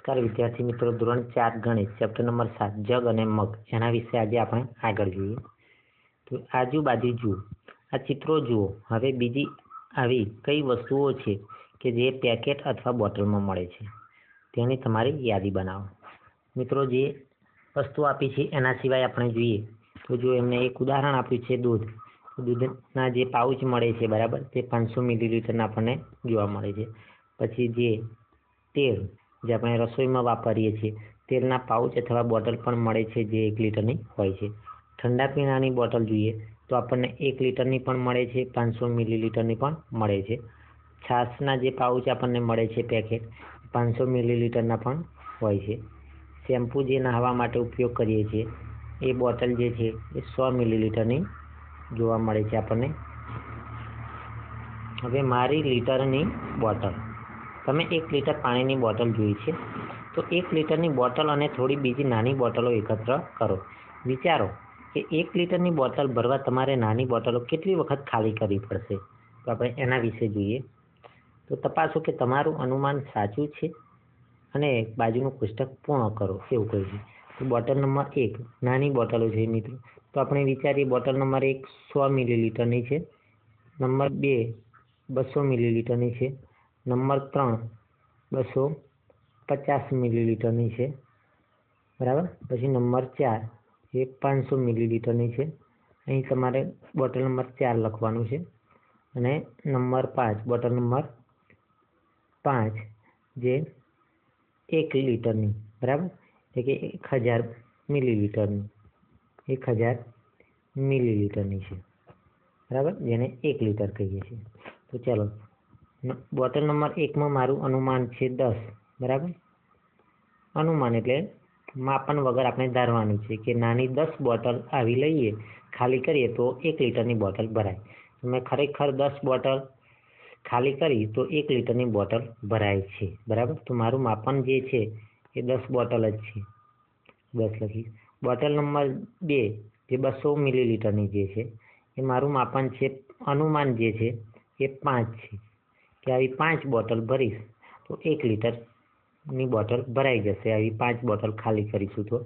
નમસ્કાર વિદ્યાર્થી મિત્રો, ધોરણ ચાર ગણિત ચેપ્ટર નંબર સાત, જગ અને મગ. એના વિશે આજે આપણે આગળ જોઈએ. તો આજુબાજુ જુઓ. આ ચિત્રો જુઓ. હવે બીજી આવી કઈ વસ્તુઓ છે કે જે પેકેટ અથવા બોટલમાં મળે છે? તેની તમારી યાદી બનાવો. મિત્રો, જે વસ્તુ આપી છે એના સિવાય આપણે જોઈએ. તો જો એમને એક ઉદાહરણ આપ્યું છે દૂધ દૂધના જે પાઉચ મળે છે, બરાબર, તે પાંચસો મિલીલીટરના આપણને જોવા મળે છે. પછી જે તેલ જે આપણે રસોઈમાં વાપરીએ છીએ. તેલના પાઉચ અથવા બોટલ પણ મળે છે જે એક લીટરની હોય છે. ઠંડા પીણાની બોટલ જોઈએ તો આપણને એક લીટરની પણ મળે છે, પાંચસો મિલીલીટરની પણ મળે છે. છાશના જે પાઉચ આપણને મળે છે પેકેટ, પાંચસો મિલીલીટરના પણ હોય છે. શેમ્પૂ જે નહાવા માટે ઉપયોગ કરીએ છીએ, એ બોટલ જે છે, એ સો મિલીલીટરની જોવા મળે છે આપણને. હવે મારી લીટરની બોટલ. તમે એક લીટર પાણીની બોટલ જોઈ છે. તો એક લીટરની બોટલ અને થોડી બીજી નાની બોટલો એકત્ર કરો. વિચારો કે એક લીટરની બોટલ ભરવા તમારે નાની બોટલો કેટલી વખત ખાલી કરવી પડશે? તો આપણે એના વિશે જોઈએ. તો તપાસો કે તમારું અનુમાન સાચું છે અને બાજુનું પુસ્તક પૂર્ણ કરો. એવું કહ્યું છે. તો બોટલ નંબર એક, નાની બોટલો છે મિત્રો. તો આપણે વિચારીએ બોટલ નંબર એક સો મિલીલીટરની છે. નંબર બે, બસો મિલીલીટરની છે. નંબર ત્રણ બસો પચાસ મિલીલીટરની છે. બરાબર? પછી નંબર ચાર એ પાંચસો મિલીલીટરની છે. અહીં તમારે બોટલ નંબર ચાર લખવાનું છે. અને નંબર પાંચ, બોટલ નંબર પાંચ જે એક લીટરની, બરાબર? એટલે કે એક હજાર મિલીલીટરની, એક હજાર મિલીલીટરની છે. બરાબર? જેને એક લીટર કહીએ છીએ. તો ચાલો બોટલ નંબર એકમાં મારું અનુમાન છે દસ, બરાબર? અનુમાન એટલે માપન વગર આપણે ધારવાનું છે કે નાની દસ બોટલ આવી લઈએ, ખાલી કરીએ તો એક લીટરની બોટલ ભરાય. મેં ખરેખર દસ બોટલ ખાલી કરી તો એક લીટરની બોટલ ભરાય છે, બરાબર? તો મારું માપન જે છે એ દસ બોટલ જ છે. દસ લખી. બોટલ નંબર બે, જે બસો મિલીલીટરની જે છે, એ મારું માપન છે, અનુમાન જે છે એ પાંચ છે. કે આવી પાંચ બોટલ ભરીશ, તો એક લીટરની બોટલ ભરાઈ જશે. આવી પાંચ બોટલ ખાલી કરીશું તો.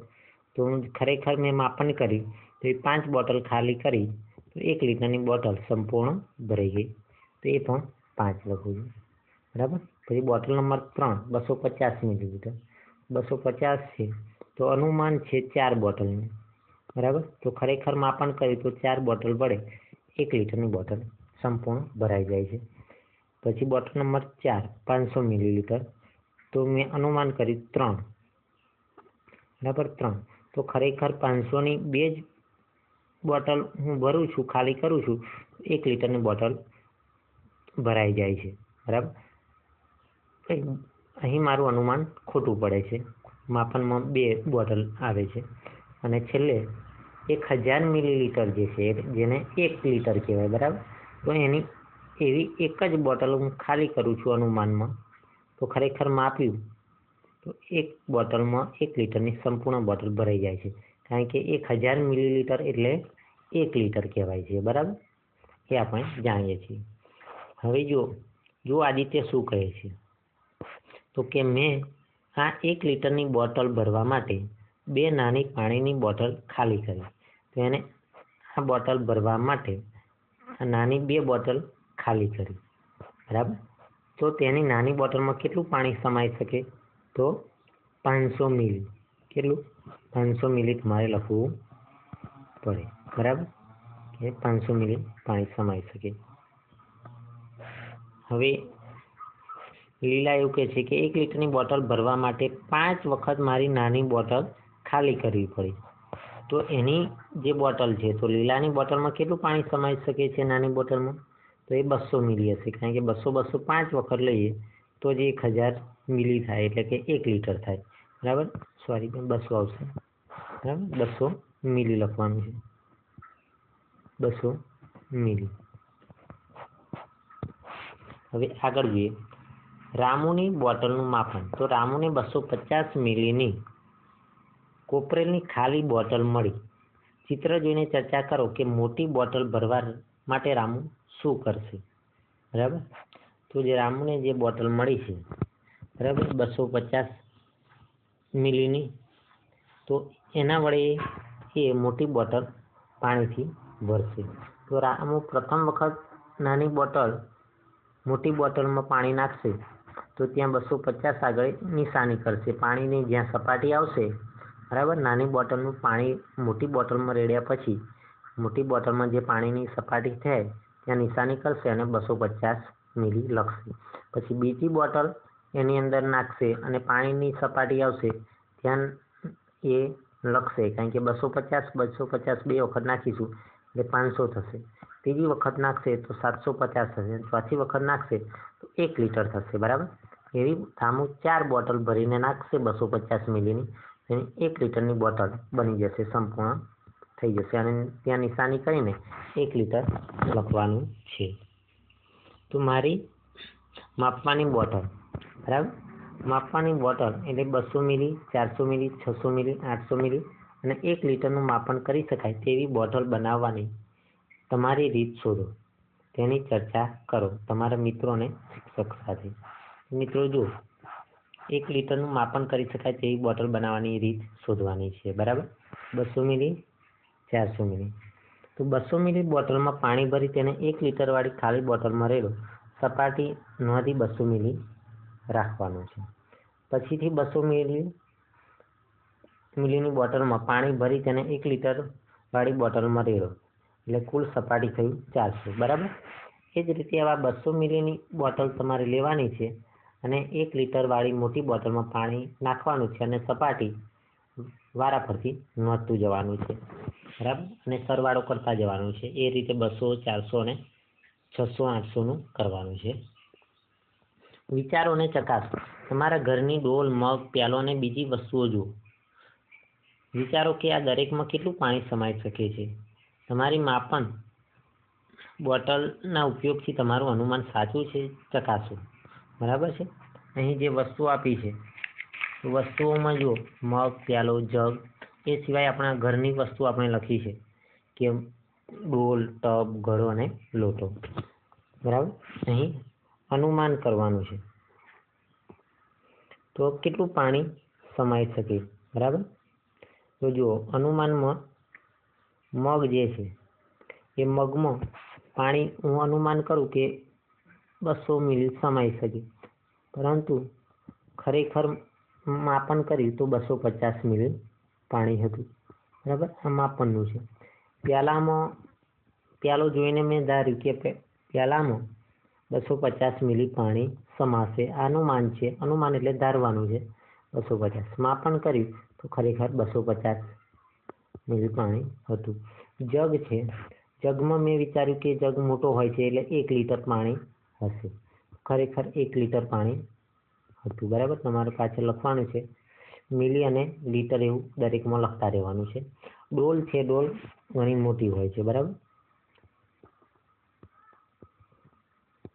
તો હું ખરેખર મેં માપન કરી, તો એ પાંચ બોટલ ખાલી કરી, તો એક લીટરની બોટલ સંપૂર્ણ ભરાઈ ગઈ. તો એ પણ પાંચ લખું છું. બરાબર? પછી બોટલ નંબર ત્રણ, બસો પચાસ મિલીલીટર. બસો પચાસ છે, તો અનુમાન છે ચાર બોટલનું. બરાબર? તો ખરેખર માપન કર્યું તો ચાર બોટલ વડે એક લીટરની બોટલ સંપૂર્ણ ભરાઈ જાય છે. પછી બોટલ નંબર ચાર, પાંચસો મિલીલીટર તો મેં અનુમાન કર્યું ત્રણ. બરાબર ત્રણ. તો ખરેખર પાંચસોની બે જ બોટલ હું ભરું છું, ખાલી કરું છું, એક લીટરની બોટલ ભરાઈ જાય છે. બરાબર? અહીં મારું અનુમાન ખોટું પડે છે. માપનમાં બે બોટલ આવે છે. અને છેલ્લે એક હજાર મિલીલીટર જે છે, જેને એક લીટર કહેવાય. બરાબર? તો એની એવી એક જ બોટલ હું ખાલી કરું છું અનુમાનમાં. તો ખરેખર માપ્યું તો એક બોટલમાં એક લીટરની સંપૂર્ણ બોટલ ભરાઈ જાય છે. કારણ કે એક હજાર મિલીલીટર એટલે એક લીટર કહેવાય છે. બરાબર? એ આપણે જાણીએ છીએ. હવે જો જો આદિત્ય શું કહે છે. તો કે મેં આ એક લીટરની બોટલ ભરવા માટે બે નાની પાણીની બોટલ ખાલી કરી. તો એને આ બોટલ ભરવા માટે આ નાની બે બોટલ ખાલી કરી. બરાબર? તો તેની નાની બોટલમાં કેટલું પાણી સમાઈ શકે? તો પાંચસો મિલી. કેટલું? પાંચસો મિલી તમારે લખવું પડે. બરાબર? કે પાંચસો મિલી પાણી સમાઈ શકે. હવે લીલા એવું કહે છે કે એક લીટરની બોટલ ભરવા માટે પાંચ વખત મારી નાની બોટલ ખાલી કરવી પડી. તો એની જે બોટલ છે, તો લીલાની બોટલમાં કેટલું પાણી સમાઈ શકે છે નાની બોટલમાં? તો એ બસો મિલી હશે. કારણ કે બસો બસો પાંચ વખત લઈએ તો જ એક હજાર મિલી થાય, એટલે કે એક લીટર થાય. બરાબર? સોરી બસો આવશે. બરાબર? બસો મિલી લખવાનું છે. બસો મિલી. હવે આગળ જોઈએ. રામુની બોટલનું માપન. તો રામુને બસો પચાસ મિલીની કોપરેલની ખાલી બોટલ મળી. ચિત્ર જોઈને ચર્ચા કરો કે મોટી બોટલ ભરવા માટે રામુ શું કરશે? બરાબર? તો જે રામુને જે બોટલ મળી છે, બરાબર? બસો પચાસ મિલીની. તો એના વડે એ મોટી બોટલ પાણીથી ભરશે. તો રામુ પ્રથમ વખત નાની બોટલ મોટી બોટલમાં પાણી નાખશે, તો ત્યાં બસો પચાસ આગળ નિશાની કરશે. પાણીની જ્યાં સપાટી આવશે, બરાબર? નાની બોટલનું પાણી મોટી બોટલમાં રેડ્યા પછી, મોટી બોટલમાં જે પાણીની સપાટી થાય ત્યાં નિશાની કરશે અને બસો પચાસ મિલી લખશે. પછી બીજી બોટલ એની અંદર નાખશે અને પાણીની સપાટી આવશે. ત્યાં એ લખશે, કારણ કે બસો પચાસ બસો પચાસ બે વખત નાખીશું એટલે પાંચસો થશે. ત્રીજી વખત નાખશે તો સાતસો પચાસ થશે. ચોથી વખત નાખશે તો એક લીટર થશે, બરાબર? એવી થામું ચાર બોટલ ભરીને નાખશે બસો પચાસ મિલીની. એની એક લીટરની બોટલ બની જશે સંપૂર્ણ. થઈ જશે અને ત્યાં નિશાની કરીને એક લીટર લખવાનું છે. તો મારી માપવાની બોટલ, બરાબર? માપવાની બોટલ એટલે બસો મિલી, ચારસો મિલી, છસો મિલી, આઠસો મિલી અને એક લીટરનું માપન કરી શકાય તેવી બોટલ બનાવવાની. તમારી રીત શોધો. તેની ચર્ચા કરો તમારા મિત્રોને શિક્ષક સાથે. મિત્રો, જુઓ. એક લીટરનું માપન કરી શકાય તેવી બોટલ બનાવવાની રીત શોધવાની છે, બરાબર? બસો મિલી ચારસો મિલી. તો બસો મિલી બોટલમાં પાણી ભરી તેને એક લીટરવાળી ખાલી બોટલમાં રેડો. સપાટી નોંધી બસો મિલી રાખવાનું છે. પછીથી બસો મિલી, મિલીની બોટલમાં પાણી ભરી તેને એક લીટરવાળી બોટલમાં રેડો. એટલે કુલ સપાટી થયું ચારસો. બરાબર? એ જ રીતે આવા બસો મિલીની બોટલ તમારે લેવાની છે અને એક લીટરવાળી મોટી બોટલમાં પાણી નાખવાનું છે અને સપાટી વારાફરતી નોંધતું જવાનું છે. બરાબર? અને સરવાળો કરતા જવાનું છે. એ રીતે બસો, ચારસો અને છસો, આઠસોનું કરવાનું છે. વિચારો અને ચકાસો. તમારા ઘરની ડોલ, મગ, પ્યાલો અને બીજી વસ્તુઓ જુઓ. વિચારો કે આ દરેકમાં કેટલું પાણી સમાઈ શકે છે? તમારી માપન બોટલના ઉપયોગથી તમારું અનુમાન સાચું છે? ચકાસો. બરાબર છે? અહીં જે વસ્તુઓ આપી છે વસ્તુઓમાં જુઓ, મગ, પ્યાલો, જગ, એ સિવાય આપણા ઘરની વસ્તુ આપણે લખી છે કે ડોલ, ટબ, ઘડો અને લોટો. બરાબર? અહીં અનુમાન કરવાનું છે. તો કેટલું પાણી સમાઈ શકે? બરાબર? તો જુઓ, અનુમાનમાં મગ જે છે, એ મગમાં પાણી, હું અનુમાન કરું કે બસો મિલી સમાઈ શકે. પરંતુ ખરેખર માપન કર્યું તો બસો પચાસ મિલી પાણી હતું. બરાબર? આ માપનનું છે. પ્યાલામાં, પ્યાલો જોઈને મેં ધાર્યું કે પ્યાલામાં બસો પચાસ મિલી પાણી સમાશે. અનુમાન છે અનુમાન એટલે ધારવાનું છે. બસો પચાસ. માપન કર્યું તો ખરેખર બસો પચાસ મિલી પાણી હતું. જગ છે. જગમાં મેં વિચાર્યું કે જગ મોટો હોય છે એટલે એક લીટર પાણી હશે. ખરેખર એક લીટર પાણી હતું, બરાબર? તમારે પાછળ લખવાનું છે, મિલી અને લીટર એવું દરેકમાં લખતા રહેવાનું છે. ડોલ છે, ડોલ ઘણી મોટી હોય છે, બરાબર?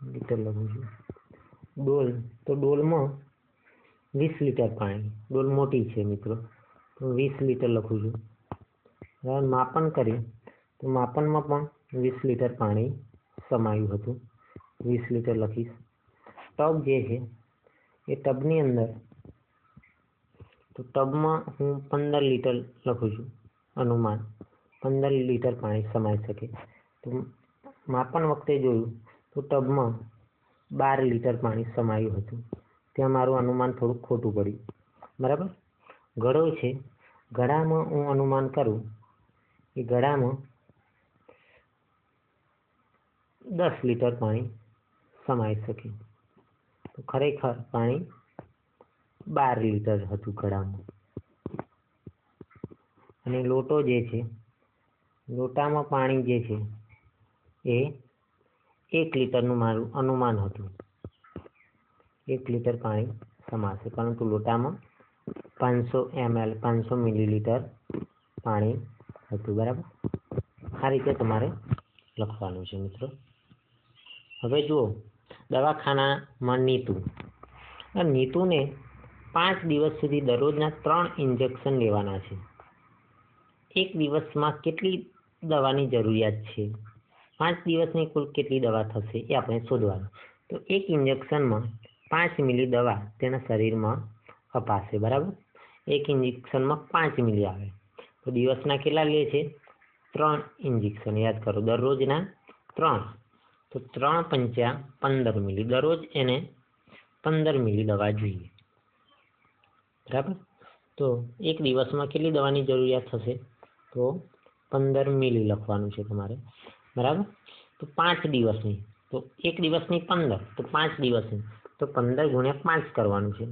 લીટર લખું છું. ડોલ, તો ડોલમાં વીસ લીટર પાણી, ડોલ મોટી છે મિત્રો, તો વીસ લીટર લખું છું. બરાબર? માપન કર્યું, તો માપનમાં પણ વીસ લીટર પાણી સમાયું હતું. વીસ લીટર લખીશ. ટબ જે છે એ ટબની અંદર. તો ટબમાં હું પંદર લીટર લખું છું અનુમાન. પંદર લીટર પાણી સમાઈ શકે. તો માપન વખતે જોયું તો ટબમાં બાર લીટર પાણી સમાયું હતું. ત્યાં મારું અનુમાન થોડું ખોટું પડ્યું. બરાબર? ઘડો છે. ઘડામાં હું અનુમાન કરું એ ઘડામાં દસ લીટર પાણી સમાઈ શકે. ખરેખર પાણી બાર લીટર હતું ઘડામાં અને લોટો જે છે, લોટામાં પાણી જે છે, એ એક લીટરનું મારું, અનુમાન હતું. એક લીટર પાણી સમાશે, પરંતુ લોટામાં પાંચસો એમએલ, પાંચસો મિલીલીટર પાણી હતું, બરાબર? આ રીતે તમારે લખવાનું છે મિત્રો. હવે જુઓ દવાખાનામાં નીતુ. નીતુને પાંચ દિવસ સુધી દરરોજના ત્રણ ઇન્જેક્શન લેવાના છે. એક દિવસમાં કેટલી દવાની જરૂરિયાત છે? પાંચ દિવસની કુલ કેટલી દવા થશે એ આપણે શોધવાનું. તો એક ઇન્જેક્શનમાં પાંચ મિલી દવા તેના શરીરમાં અપાશે, બરાબર? એક ઇન્જેક્શનમાં પાંચ મિલી આવે. તો દિવસના કેટલા લે છે? ત્રણ ઇન્જેક્શન યાદ કરો, દરરોજના ત્રણ. તો ત્રણ પંચ્યા પંદર મિલી, દરરોજ એને પંદર મિલી દવા જોઈએ. બરાબર? તો એક દિવસમાં કેટલી દવાની જરૂરિયાત થશે? તો પંદર મિલી લખવાનું છે તમારે. બરાબર? તો પાંચ દિવસની. તો એક દિવસની પંદર. તો પાંચ દિવસની. તો પંદર ગુણ્યા પાંચ કરવાનું છે.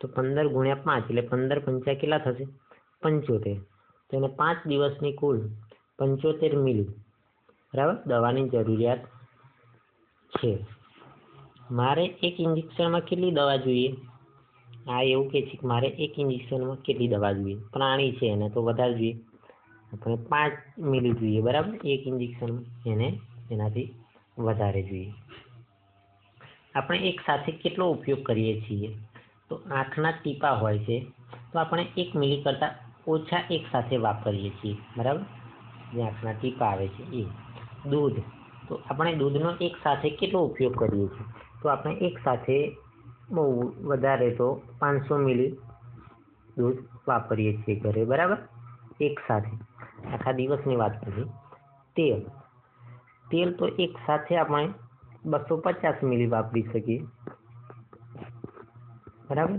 તો પંદર ગુણ્યા પાંચ એટલે પંદર પંચા કેટલા થશે? પંચોતેર. તો એને પાંચ દિવસની કુલ પંચોતેર મિલી. બરાબર? દવાની જરૂરિયાત છે. મારે એક ઇન્જેક્શનમાં કેટલી દવા જોઈએ? આ એવું કહે છે કે મારે એક ઇન્જેક્શનમાં કેટલી દવા જોઈએ? પ્રાણી છે એને તો વધારે જોઈએ. આપણે પાંચ મિલી જોઈએ, બરાબર? એક ઇન્જેક્શન એને એનાથી વધારે જોઈએ. આપણે એક સાથે કેટલો ઉપયોગ કરીએ છીએ? તો આંખના ટીપા હોય છે, તો આપણે એક મિલી કરતાં ઓછા એક સાથે વાપરીએ છીએ, બરાબર? જે આંખના ટીપા આવે છે, એ. દૂધ. તો આપણે દૂધનો એક સાથે કેટલો ઉપયોગ કરીએ છીએ? તો આપણે એક સાથે બહુ વધારે તો પાંચસો મિલી દૂધ વાપરીએ છીએ ઘરે, બરાબર? એક સાથે. આખા દિવસની વાત કરીએ. તેલ. તેલ તો એક સાથે આપણે બસો પચાસ મિલી વાપરી શકીએ. બરાબર?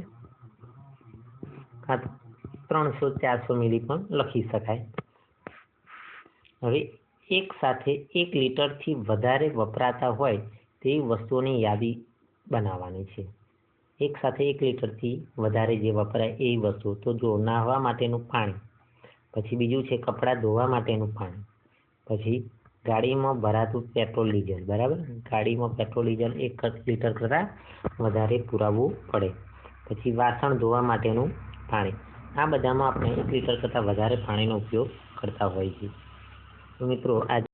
હા, ત્રણસો ચારસો મિલી પણ લખી શકાય. હવે એક સાથે એક લીટરથી વધારે વપરાતા હોય તેવી વસ્તુઓની યાદી બનાવવાની છે. એક સાથે એક લીટરથી વધારે જે વપરાય એવી વસ્તુ, તો જો નાહવા માટેનું પાણી, પછી બીજું છે કપડાં ધોવા માટેનું પાણી, પછી ગાડીમાં ભરાતું પેટ્રોલ ડીઝલ બરાબર? ગાડીમાં પેટ્રોલ ડીઝલ એક લીટર કરતાં વધારે પુરાવવું પડે. પછી વાસણ ધોવા માટેનું પાણી, આ બધામાં આપણે એક લીટર કરતાં વધારે પાણીનો ઉપયોગ કરતા હોઈએ છીએ. મિત્રો આજ